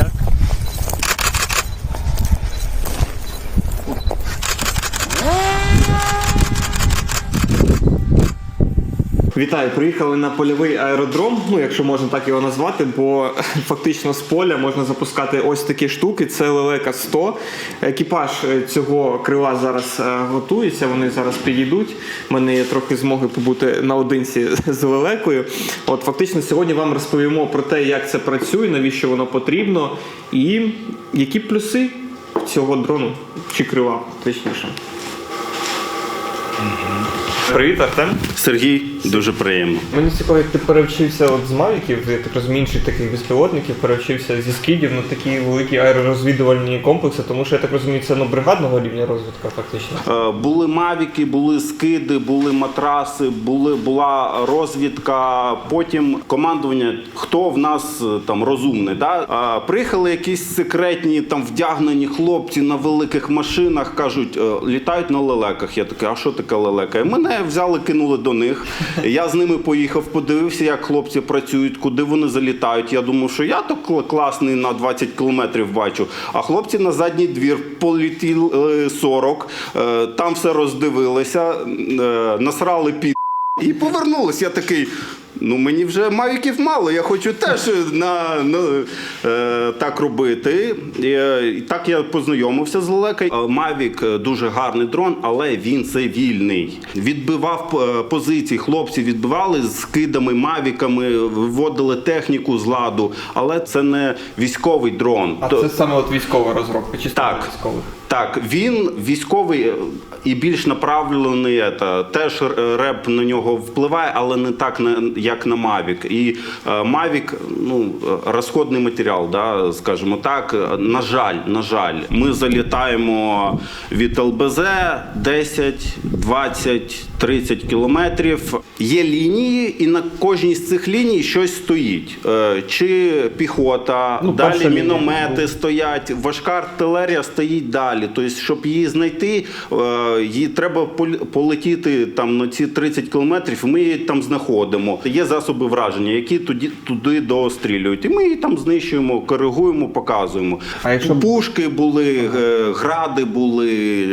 arkadaşlar. Вітаю, приїхали на польовий аеродром, ну якщо можна так його назвати, бо фактично з поля можна запускати ось такі штуки. Це лелека 100. Екіпаж цього крила зараз е, готується. Вони зараз підійдуть. У мене є трохи змоги побути наодинці з лелекою. От фактично сьогодні вам розповімо про те, як це працює, навіщо воно потрібно, і які плюси цього дрону чи крила, точніше. Привіт, Артем. Сергій, дуже приємно. Мені цікаво, як ти перевчився от з Мавіків, я так розумію, інших таких безпілотників, перевчився зі скідів на такі великі аеророзвідувальні комплекси, тому що я так розумію, це ну, бригадного рівня розвитку фактично. Е, Були мавіки, були скиди, були матраси, були, була розвідка. Потім командування, хто в нас е, там розумний. Да? Приїхали якісь секретні там вдягнені хлопці на великих машинах, кажуть, е, літають на лелеках. Я такий, а що таке лелека? І мене взяли, кинули до них. Я з ними поїхав, подивився, як хлопці працюють, куди вони залітають. Я думав, що я то класний на 20 кілометрів бачу. А хлопці на задній двір політіли 40, е, там все роздивилися, е, насрали під. І повернулись. Я такий. Ну мені вже мавіків мало. Я хочу теж на, на е, так робити. І, е, і так я познайомився з лелекою. Е, Мавік е, дуже гарний дрон, але він цивільний. Відбивав е, позиції. Хлопці відбивали з кидами, мавіками, виводили техніку з ладу. Але це не військовий дрон. А це саме от військова розробка, чи Так. військових? так, він військовий і більш направлений. Теж реп на нього впливає, але не так на як на Mavic. І е, Mavic, ну е, розходний матеріал, да, скажімо так. На жаль, на жаль, ми залітаємо від ЛБЗ 10, 20, 30 кілометрів. Є лінії, і на кожній з цих ліній щось стоїть. Е, Чи піхота, Ну, далі перша лінія. міномети стоять, важка артилерія стоїть далі. Тобто, щоб її знайти, їй треба полетіти там на ці 30 кілометрів. і Ми її там знаходимо. Є засоби враження, які туди, туди доострілюють. І ми її там знищуємо, коригуємо, показуємо. А якщо- Пушки були, е, гради були.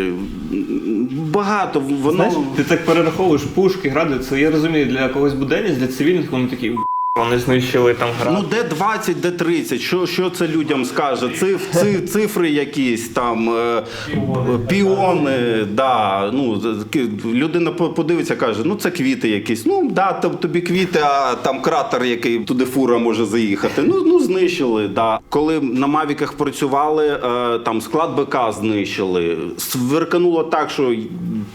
Багато воно. Знаєш, ти так перераховуєш пушки, гради, це я розумію, для когось буденність, для цивільних вони такі «У, вони знищили там град. Ну, де 20, де 30, що, що це людям скаже? Циф, ци, цифри якісь там, е, піони, да, ну, людина по- подивиться, каже, ну це квіти якісь. Ну, да, тобі квіти, а там кратер, який туди фура може заїхати. Ну, ну знищили, да. Коли на Мавіках працювали, е, там склад БК знищили. Сверкануло так, що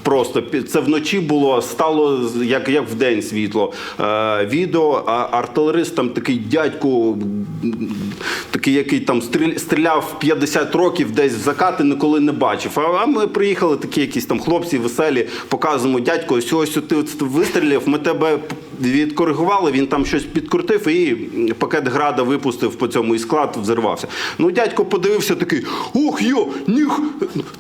просто це вночі було, стало як, як в день світло. Е, відео, а артилерист там такий дядько, такий, який там стріл- стріляв 50 років десь в закати, ніколи не бачив. А, ми приїхали, такі якісь там хлопці веселі, показуємо дядько, ось ось ти вистрілив, ми тебе відкоригували, він там щось підкрутив і пакет града випустив по цьому і склад взірвався. Ну, дядько подивився такий: ох, йо, ніх,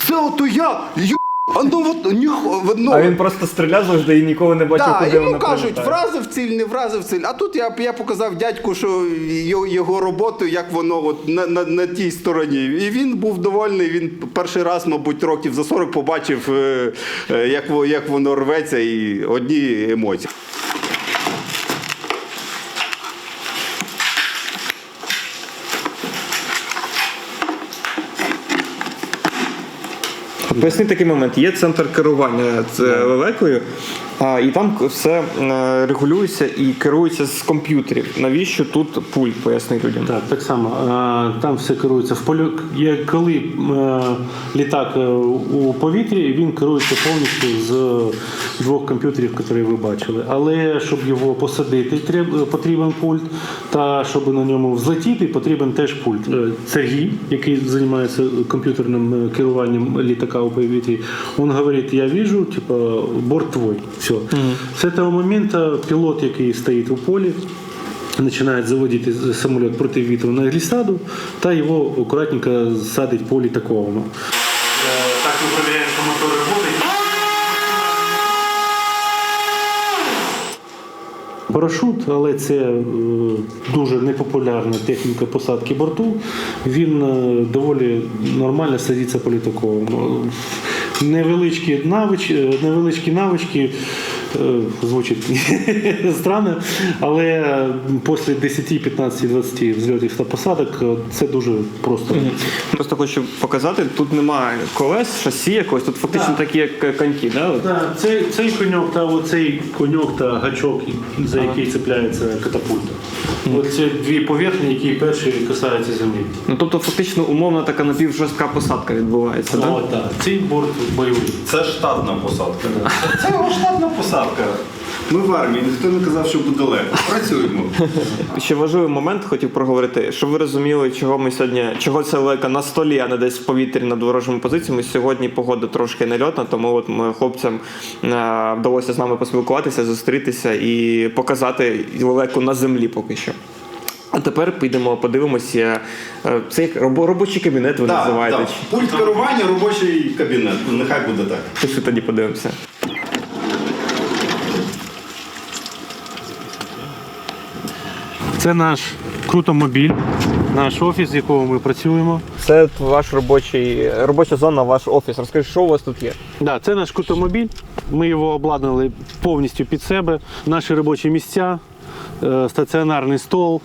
це ото я! Йо, а ну от ніх, ну, А він просто стріляв завжди і ніколи не бачив, так, куди йому вона кажуть, прилітає. вразив ціль, не вразив ціль. А тут я, я показав дядьку, що його, його роботу, як воно от на, на, на тій стороні. І він був довольний. Він перший раз, мабуть, років за 40 побачив, е, е, як, во- як воно рветься, і одні емоції. Поясни такий момент. Є центр керування це лелекою, а, і там все е, регулюється і керується з комп'ютерів. Навіщо тут пульт? Поясни людям. Так, так само. Е, Там все керується в полю. Коли е, літак у повітрі, він керується повністю з двох комп'ютерів, які ви бачили. Але щоб його посадити, потрібен пульт. Та щоб на ньому взлетіти, потрібен теж пульт. Сергій, який займається комп'ютерним керуванням літака у повітрі, він говорить: я вижу, типа, борт твой. Все. С этого момента пілот, який стоїть у полі, Начинает заводити самоліт проти вітру на глісаду та його акуратненько садить по літаковому. Так ми перевіряємо, що мотор робить. парашут, але це е, дуже непопулярна техніка посадки борту. Він е, доволі нормально садиться політаковим. Невеличкі навички, невеличкі навички е, звучить странно, але після 10, 15, 20 взльотів та посадок е, це дуже просто. Просто хочу показати, тут немає колес, шасі якогось, тут фактично такі як коньки, да? Так, цей, цей коньок та оцей коньок та гачок, за який цепляється катапульта. Оце дві поверхні, які перші касаються землі. Ну тобто фактично умовно така напівжорстка посадка відбувається, О, так? так. Цей борт бойовий. Це штатна посадка. Це його штатна посадка. Ми в армії, ніхто не казав, що буде легко. Працюємо. Ще важливий момент хотів проговорити, щоб ви розуміли, чого ми сьогодні, чого це лека на столі, а не десь в повітрі над ворожими позиціями. Сьогодні погода трошки нельотна, тому от ми хлопцям е, вдалося з нами поспілкуватися, зустрітися і показати лелеку на землі поки що. А тепер підемо, подивимося. е, Це як робочий кабінет ви Так, називаєте. так. Пульт керування, робочий кабінет. Нехай буде так. Пиши тоді подивимося. Це наш крутомобіль, наш офіс, з якого ми працюємо. Це ваш робочий робоча зона, ваш офіс. Розкажи, що у вас тут є? Да, це наш крутомобіль. Ми його обладнали повністю під себе. Наші робочі місця, е, стаціонарний стол,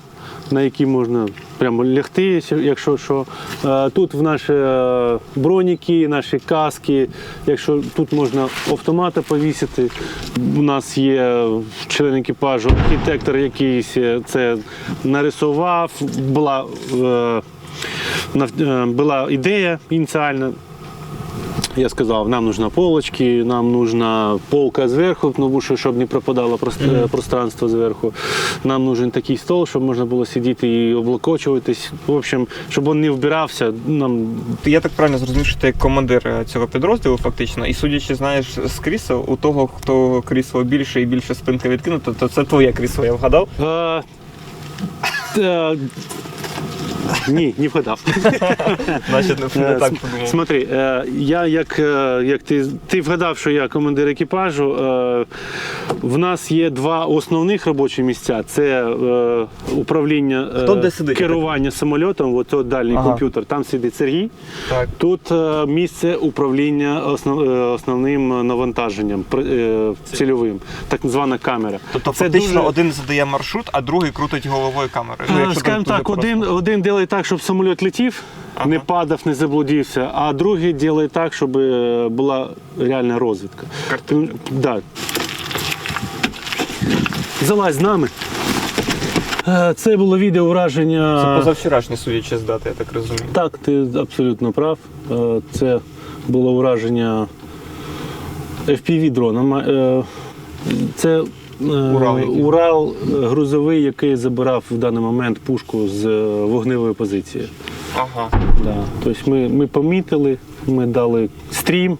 на який можна прямо лягти, якщо що. Е, Тут в наші е, броніки, наші каски. Якщо тут можна автомата повісити. У нас є член екіпажу, архітектор якийсь це нарисував. Була, е, була ідея ініціальна. Я сказав, нам нужна полочки, нам нужна полка зверху, тому що щоб не пропадало прос- пространство зверху. Нам нужен такий стол, щоб можна було сидіти і облокочуватись. В общем, щоб він не вбирався. Нам Я так правильно зрозумів, що ти як командир е, цього підрозділу, фактично, і судячи, знаєш, з крісел, у того, хто крісло більше і більше спинка відкинута, то це твоє крісло, я вгадав. Е, е, ні, не вгадав. Значить, не, Е, так подумав. Смотри, е, я як, е, як ти, ти вгадав, що я командир екіпажу. В нас є два основних робочі місця: це управління Хто де сидить? керування самольотом, от от дальній Ага. комп'ютер, там сидить Сергій. Так. Тут місце управління основ, основним навантаженням цільовим, так звана камера. Тобто Це фактично дуже- один задає маршрут, а другий крутить головою камерою. Ну, Скажімо так, один, один робить так, щоб самоліт летів, не падав, не заблудився, а другий робить так, щоб е, була реальна розвідка. Картинка. Да. Залазь з нами. Е, Це було відео враження. Це позавчорашнє, судячи з дати, я так розумію. Так, ти абсолютно прав. Е, Це було ураження FPV дрона. Е, Це Урал який? Урал е, грузовий, який забирав в даний момент пушку з е, вогневої позиції. Ага. Да. Тобто ми, ми помітили, ми дали стрім.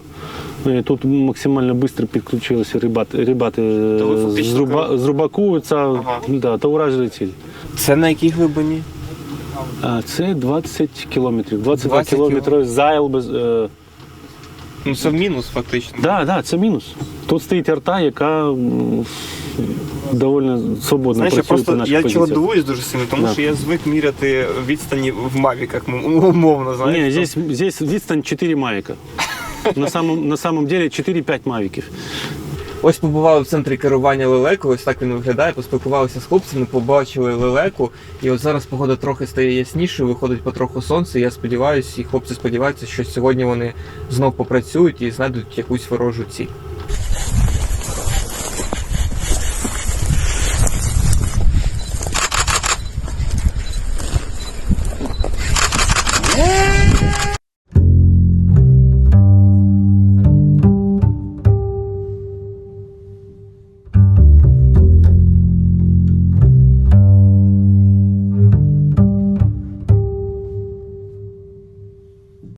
е, Тут максимально швидко підключилися рибати, рибати е, з, руба, з рубаку це, Ага. да, та уражили ціль. Це на якій глибині? А це 20 кілометрів. 22 20 кілометри зайл без. Е, Ну це мінус, фактично. Да, да, це мінус. Тут стоїть арта, яка доволі свободно Знаєш, я працює по просто наших я чого позиціях. дивуюсь дуже сильно, тому Да. що я звик міряти відстані в мавіках, м- умовно, знаєш. Ні, здесь, здесь відстань 4 мавіка. На самом, на самом деле 4-5 мавіків. Ось побували в центрі керування лелеку, ось так він виглядає. Поспілкувалися з хлопцями, побачили лелеку. І от зараз погода трохи стає ясніше, виходить потроху сонце. і Я сподіваюся, і хлопці сподіваються, що сьогодні вони знов попрацюють і знайдуть якусь ворожу ціль.